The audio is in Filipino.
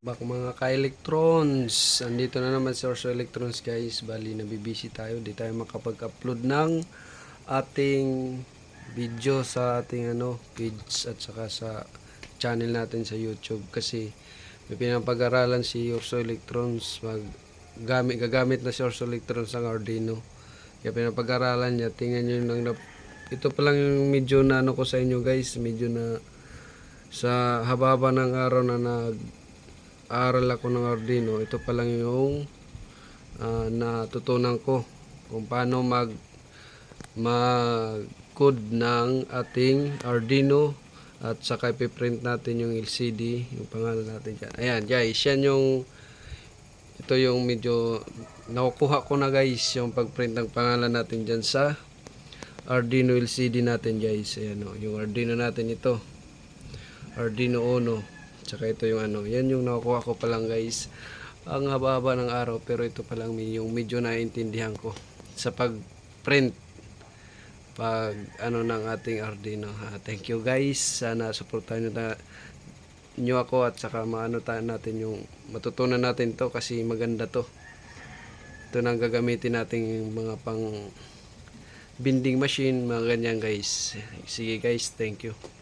Bak mga ka-electrons, andito na naman si Orso Electrons guys. Bali, nabibisi tayo. Di tayo makapag-upload ng ating video sa ating ano, page at saka sa channel natin sa YouTube kasi may pinapag-aralan si Orso Electrons mag gamit, gagamit na si Orso Electrons ng Arduino. Kaya pinapag-aralan niya. Tingnan nyo yung ito pa lang yung medyo na ano ko sa inyo guys. Medyo na sa haba-haba ng araw na nag aral ako ng Arduino, ito pa lang yung ah, natutunan ko kung paano mag mag-code ng ating Arduino at saka ipiprint natin yung LCD, yung pangalan natin dyan. Ayan guys, yan yung ito yung medyo nakukuha ko na guys yung pagprint ng pangalan natin dyan sa Arduino LCD natin guys. Ayan o, yung Arduino natin ito. Arduino Uno. Tsaka ito yung ano, yan yung nakukuha ko pa lang guys. Ang haba-haba ng araw pero ito pa lang yung medyo naiintindihan ko sa pag-print pag ano ng ating Arduino. Ha. Thank you guys. Sana suportahan nyo, na, nyo ako at saka maano tayo natin yung matutunan natin to kasi maganda to. Ito nang gagamitin natin mga pang binding machine, mga ganyan guys. Sige guys, thank you.